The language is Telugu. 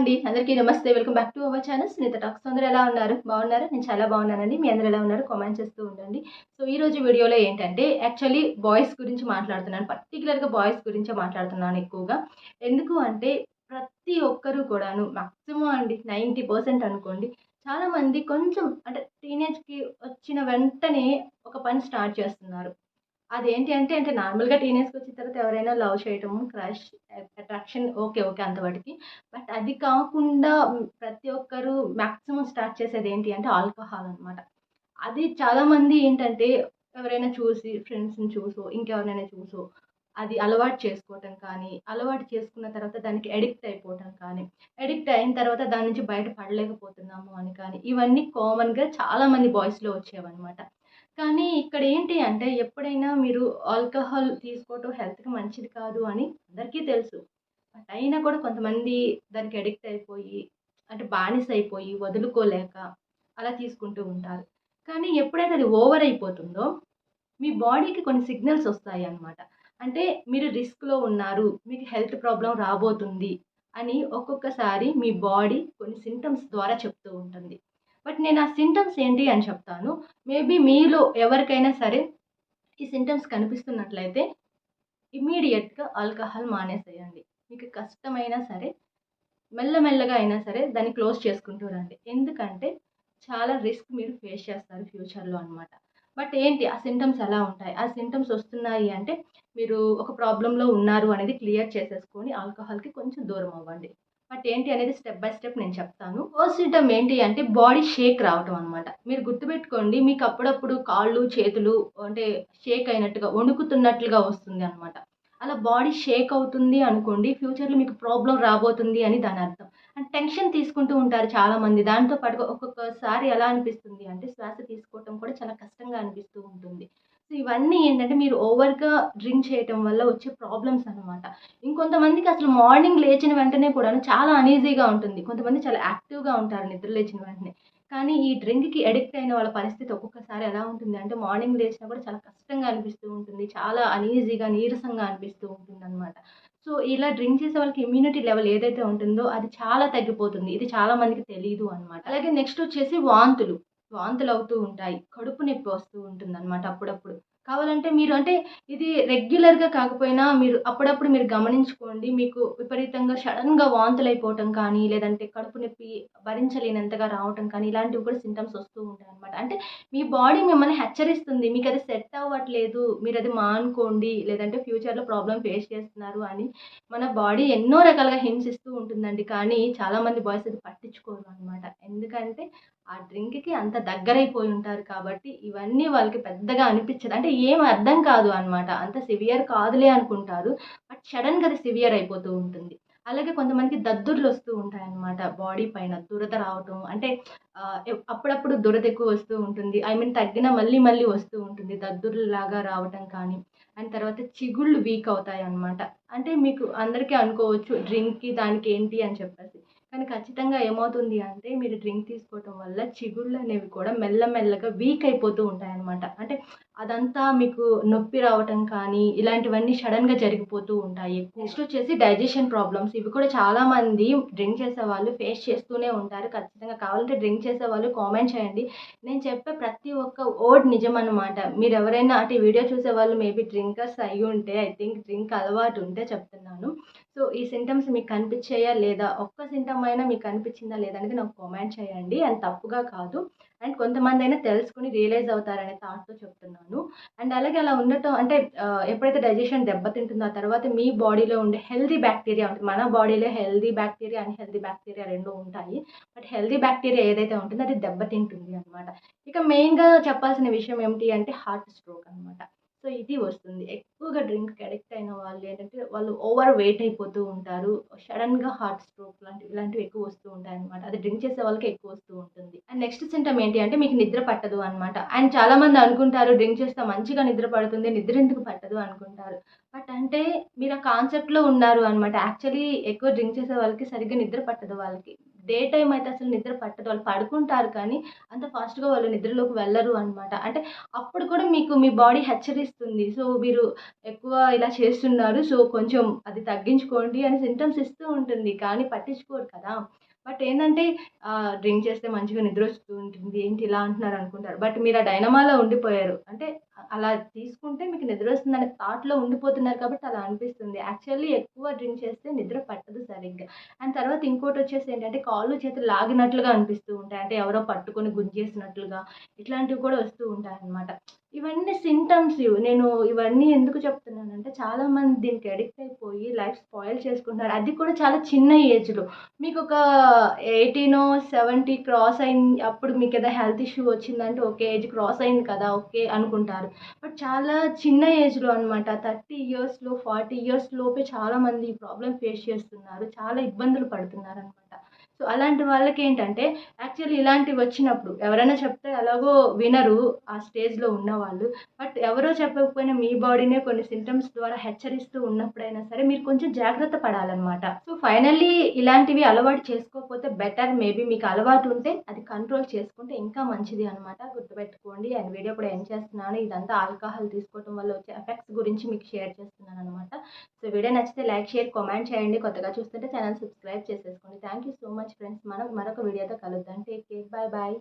అండి. అందరికీ నమస్తే. Welcome back to our channel. Snehitha talks అందరూ ఎలా ఉన్నారు? బాగున్నారా? నేను చాలా బాగున్నానండి. మీ అందరూ ఎలా ఉన్నారు? కామెంట్ చేస్తూ ఉండండి. సో ఈ రోజు వీడియోలో ఏంటంటే యాక్చువల్లీ బాయ్స్ గురించి మాట్లాడుతున్నాను. పర్టికులర్గా బాయ్స్ గురించే మాట్లాడుతున్నాను ఎక్కువగా. ఎందుకు అంటే ప్రతి ఒక్కరూ కూడాను మ్యాక్సిమం అండి నైంటీ పర్సెంట్ అనుకోండి చాలామంది కొంచెం అంటే టీనేజ్కి వచ్చిన వెంటనే ఒక పని స్టార్ట్ చేస్తున్నారు. అదేంటి అంటే అంటే నార్మల్గా టీనేజ్కి వచ్చిన తర్వాత ఎవరైనా లవ్ చేయటము క్రష్ అట్రాక్షన్ ఓకే ఓకే అంతవాటికి అది కాకుండా ప్రతి ఒక్కరు మ్యాక్సిమం స్టార్ట్ చేసేది ఏంటి అంటే ఆల్కహాల్ అనమాట అది చాలామంది ఏంటంటే ఎవరైనా చూసి ఫ్రెండ్స్ని చూసో ఇంకెవరినైనా చూసో అది అలవాటు చేసుకోవటం కానీ అలవాటు చేసుకున్న తర్వాత దానికి అడిక్ట్ అయిపోవటం కానీ అడిక్ట్ అయిన తర్వాత దాని నుంచి బయట పడలేకపోతున్నాము అని కానీ ఇవన్నీ కామన్గా చాలామంది బాయ్స్లో వచ్చేవన్నమాట. కానీ ఇక్కడ ఏంటి అంటే ఎప్పుడైనా మీరు ఆల్కహాల్ తీసుకోవటం హెల్త్కి మంచిది కాదు అని అందరికీ తెలుసు. బట్ అయినా కూడా కొంతమంది దానికి అడిక్ట్ అయిపోయి అంటే బానిస అయిపోయి వదులుకోలేక అలా తీసుకుంటూ ఉంటారు. కానీ ఎప్పుడైతే అది ఓవర్ అయిపోతుందో మీ బాడీకి కొన్ని సిగ్నల్స్ వస్తాయి అన్నమాట. అంటే మీరు రిస్క్లో ఉన్నారు మీకు హెల్త్ ప్రాబ్లం రాబోతుంది అని ఒక్కొక్కసారి మీ బాడీ కొన్ని సింటమ్స్ ద్వారా చెప్తూ ఉంటుంది. బట్ నేను ఆ సింటమ్స్ ఏంటి అని చెప్తాను. మేబీ మీలో ఎవరికైనా సరే ఈ సింటమ్స్ కనిపిస్తున్నట్లయితే ఇమీడియట్గా ఆల్కహాల్ మానేసేయండి. మీకు కష్టమైనా సరే మెల్లమెల్లగా అయినా సరే దాన్ని క్లోజ్ చేసుకుంటూ రండి. ఎందుకంటే చాలా రిస్క్ మీరు ఫేస్ చేస్తారు ఫ్యూచర్లో అనమాట బట్ ఏంటి ఆ సింటమ్స్ ఎలా ఉంటాయి? ఆ సింటమ్స్ వస్తున్నాయి అంటే మీరు ఒక ప్రాబ్లంలో ఉన్నారు అనేది క్లియర్ చేసేసుకొని ఆల్కహాల్కి కొంచెం దూరం అవ్వండి. బట్ ఏంటి అనేది స్టెప్ బై స్టెప్ నేను చెప్తాను. ఫస్ట్ సింటమ్ ఏంటి అంటే బాడీ షేక్ రావటం అనమాట మీరు గుర్తుపెట్టుకోండి మీకు అప్పుడప్పుడు కాళ్ళు చేతులు అంటే షేక్ అయినట్టుగా వణుకుతున్నట్లుగా వస్తుంది అనమాట అలా బాడీ షేక్ అవుతుంది అనుకోండి ఫ్యూచర్లో మీకు ప్రాబ్లం రాబోతుంది అని దాని అర్థం. అండ్ టెన్షన్ తీసుకుంటూ ఉంటారు చాలామంది. దాంతో పాటుగా ఒక్కొక్కసారి ఎలా అనిపిస్తుంది అంటే శ్వాస తీసుకోవటం కూడా చాలా కష్టంగా అనిపిస్తూ ఉంటుంది. సో ఇవన్నీ ఏంటంటే మీరు ఓవర్గా డ్రింక్ చేయటం వల్ల వచ్చే ప్రాబ్లమ్స్ అనమాట ఇంకొంతమందికి అసలు మార్నింగ్ లేచిన వెంటనే కూడా చాలా అనీజీగా ఉంటుంది. కొంతమంది చాలా యాక్టివ్గా ఉంటారు నిద్ర లేచిన వెంటనే. కానీ ఈ డ్రింక్కి అడిక్ట్ అయిన వాళ్ళ పరిస్థితి ఒక్కొక్కసారి ఎలా ఉంటుంది అంటే మార్నింగ్ లేచినా కూడా చాలా కష్టంగా అనిపిస్తూ ఉంటుంది. చాలా అనీజీగా నీరసంగా అనిపిస్తూ ఉంటుంది అనమాట సో ఇలా డ్రింక్ చేసే వాళ్ళకి ఇమ్యూనిటీ లెవెల్ ఏదైతే ఉంటుందో అది చాలా తగ్గిపోతుంది. ఇది చాలా మందికి తెలియదు అనమాట అలాగే నెక్స్ట్ వచ్చేసి వాంతులు. వాంతులు అవుతూ ఉంటాయి. కడుపు నొప్పి వస్తూ ఉంటుంది అనమాట అప్పుడప్పుడు. కావాలంటే మీరు అంటే ఇది రెగ్యులర్గా కాకపోయినా మీరు అప్పుడప్పుడు మీరు గమనించుకోండి. మీకు విపరీతంగా సడన్గా వాంతులు అయిపోవటం కానీ లేదంటే కడుపు నొప్పి భరించలేనంతగా రావటం కానీ ఇలాంటివి కూడా సింటమ్స్ వస్తూ ఉంటాయి అనమాట అంటే మీ బాడీ మిమ్మల్ని హెచ్చరిస్తుంది. మీకు అది సెట్ అవ్వట్లేదు. మీరు అది మానుకోండి. లేదంటే ఫ్యూచర్లో ప్రాబ్లం ఫేస్ చేస్తున్నారు అని మన బాడీ ఎన్నో రకాలుగా హింసిస్తూ ఉంటుందండి. కానీ చాలామంది బాయ్స్ అది పట్టించుకోరు అనమాట ఎందుకంటే ఆ డ్రింక్కి అంత దగ్గరైపోయి ఉంటారు కాబట్టి ఇవన్నీ వాళ్ళకి పెద్దగా అనిపించదు. అంటే ఏం అర్థం కాదు అనమాట అంత సివియర్ కాదులే అనుకుంటారు. బట్ సడన్గా అది సివియర్ అయిపోతూ ఉంటుంది. అలాగే కొంతమందికి దద్దుర్లు వస్తూ ఉంటాయన్నమాట. బాడీ పైన దురద రావటం. అంటే అప్పుడప్పుడు దురద ఎక్కువ వస్తూ ఉంటుంది. ఐ మీన్ తగ్గిన మళ్ళీ మళ్ళీ వస్తూ ఉంటుంది దద్దుర్లు లాగా రావటం కానీ అండ్ తర్వాత చిగుళ్ళు వీక్ అవుతాయి అన్నమాట అంటే మీకు అందరికీ అనుకోవచ్చు డ్రింక్కి దానికి ఏంటి అని చెప్పేసి. కానీ ఖచ్చితంగా ఏమవుతుంది అంటే మీరు డ్రింక్ తీసుకోవటం వల్ల చిగుళ్ళు అనేవి కూడా మెల్లమెల్లగా వీక్ అయిపోతూ ఉంటాయన్నమాట. అంటే అదంతా మీకు నొప్పి రావటం కానీ ఇలాంటివన్నీ సడన్గా జరిగిపోతూ ఉంటాయి. నెక్స్ట్ వచ్చేసి డైజెషన్ ప్రాబ్లమ్స్. ఇవి కూడా చాలామంది డ్రింక్ చేసే వాళ్ళు ఫేస్ చేస్తూనే ఉంటారు. ఖచ్చితంగా కావాలంటే డ్రింక్ చేసే వాళ్ళు కామెంట్ చేయండి. నేను చెప్పే ప్రతి ఒక్క ఓడ్ నిజం అనమాట మీరు ఎవరైనా అంటే వీడియో చూసే వాళ్ళు మేబీ డ్రింకర్స్ అయ్యి ఉంటే ఐ థింక్ డ్రింక్ అలవాటు ఉంటే చెప్తున్నాను సో ఈ సింటమ్స్ మీకు కనిపించాయా లేదా? ఒక్క సింటమ్ అయినా మీకు కనిపించిందా లేదా అనేది నాకు కామెంట్ చేయండి. అండ్ తప్పుగా కాదు. అండ్ కొంతమంది అయినా తెలుసుకుని రియలైజ్ అవుతారనే థాట్తో చెప్తున్నాను. అండ్ అలాగే అలా ఉండటం అంటే ఎప్పుడైతే డైజెషన్ దెబ్బతింటుందో ఆ తర్వాత మీ బాడీలో ఉండే హెల్దీ బ్యాక్టీరియా ఉంటుంది. మన బాడీలో healthy bacteria and healthy bacteria రెండు ఉంటాయి. బట్ హెల్దీ బ్యాక్టీరియా ఏదైతే ఉంటుందో అది దెబ్బతింటుంది అనమాట ఇక మెయిన్గా చెప్పాల్సిన విషయం ఏమిటి అంటే హార్ట్ స్ట్రోక్ అనమాట సో ఇది వస్తుంది. ఎక్కువగా డ్రింక్ అడిక్ట్ అయిన వాళ్ళు ఏంటంటే వాళ్ళు ఓవర్ వెయిట్ అయిపోతూ ఉంటారు. సడన్గా హార్ట్ స్ట్రోక్ లాంటి ఇలాంటివి ఎక్కువ వస్తూ ఉంటాయి అనమాట అది డ్రింక్ చేసే వాళ్ళకి ఎక్కువ వస్తూ ఉంటుంది. అండ్ నెక్స్ట్ సింటమ్ ఏంటి అంటే మీకు నిద్ర పట్టదు అనమాట అండ్ చాలామంది అనుకుంటారు డ్రింక్ చేస్తే మంచిగా నిద్ర పడుతుంది నిద్ర ఎందుకు పట్టదు? అనుకుంటారు. బట్ అంటే మీరు ఆ కాన్సెప్ట్లో ఉన్నారు అనమాట యాక్చువల్లీ ఎక్కువ డ్రింక్ చేసే వాళ్ళకి సరిగ్గా నిద్ర పట్టదు వాళ్ళకి. డే టైం అయితే అసలు నిద్ర పట్టదు. వాళ్ళు పడుకుంటారు కానీ అంత ఫాస్ట్గా వాళ్ళు నిద్రలోకి వెళ్ళరు అనమాట అంటే అప్పుడు కూడా మీకు మీ బాడీ హెచ్చరిస్తుంది. సో మీరు ఎక్కువ ఇలా చేస్తున్నారు. సో కొంచెం అది తగ్గించుకోండి అని సింటమ్స్ ఇస్తూ ఉంటుంది. కానీ పట్టించుకోరు కదా. బట్ ఏంటంటే డ్రింక్ చేస్తే మంచిగా నిద్ర వస్తూ ఉంటుంది. ఏంటి ఇలా అంటున్నారు అనుకుంటారు. బట్ మీరు ఆ డైనమాలో ఉండిపోయారు. అంటే అలా తీసుకుంటే మీకు నిద్ర వస్తుందనే థాట్లో ఉండిపోతున్నారు కాబట్టి అలా అనిపిస్తుంది. యాక్చువల్లీ ఎక్కువ డ్రింక్ చేస్తే నిద్ర పట్టదు సరిగ్గా. అండ్ తర్వాత ఇంకోటి వచ్చేసి ఏంటంటే కాళ్ళు చేతులు లాగినట్లుగా అనిపిస్తూ ఉంటాయి. అంటే ఎవరో పట్టుకొని గుంజేసినట్లుగా ఇట్లాంటివి కూడా వస్తూ ఉంటాయి అన్నమాట. ఇవన్నీ సింటమ్స్ నేను ఇవన్నీ ఎందుకు చెప్తున్నానంటే చాలామంది దీనికి అడిక్ట్ అయిపోయి లైఫ్ స్పాయిల్ చేసుకుంటున్నారు. అది కూడా చాలా చిన్న ఏజ్లో మీకు ఒక ఎయిటీనో సెవెంటీ క్రాస్ అయింది. అప్పుడు మీకు ఏదైనా హెల్త్ ఇష్యూ వచ్చిందంటే ఓకే ఏజ్ క్రాస్ అయింది కదా ఓకే అనుకుంటారు. బట్ చాలా చిన్న ఏజ్లో అనమాట థర్టీ ఇయర్స్లో ఫార్టీ ఇయర్స్ లోపే చాలామంది ఈ ప్రాబ్లం ఫేస్ చేస్తున్నారు చాలా ఇబ్బందులు పడుతున్నారు అనమాట సో అలాంటి వాళ్ళకి ఏంటంటే యాక్చువల్లీ ఇలాంటివి వచ్చినప్పుడు ఎవరైనా చెప్తే ఎలాగో వినరు ఆ స్టేజ్లో ఉన్నవాళ్ళు బట్ ఎవరో చెప్పకపోయినా మీ బాడీనే కొన్ని సింటమ్స్ ద్వారా హెచ్చరిస్తూ ఉన్నప్పుడైనా సరే మీరు కొంచెం జాగ్రత్త పడాలన్నమాట. సో ఫైనల్లీ ఇలాంటివి అలవాటు చేసుకోకపోతే బెటర్ మేబీ మీకు అలవాటు ఉంటే అది కంట్రోల్ చేసుకుంటే ఇంకా మంచిది అనమాట గుర్తుపెట్టుకోండి. అండ్ వీడియో కూడా ఎండ్ చేస్తున్నాను. ఇదంతా ఆల్కహాల్ తీసుకోవడం వల్ల వచ్చే ఎఫెక్ట్స్ గురించి మీకు షేర్ చేస్తున్నాను అనమాట సో వీడియో నచ్చితే లైక్ షేర్ కామెంట్ చేయండి. కొత్తగా చూస్తుంటే ఛానల్ సబ్స్క్రైబ్ చేసేసుకోండి. Thank you so much much friends మనం మరొక వీడియోతో కలుద్దాం. Take care bye bye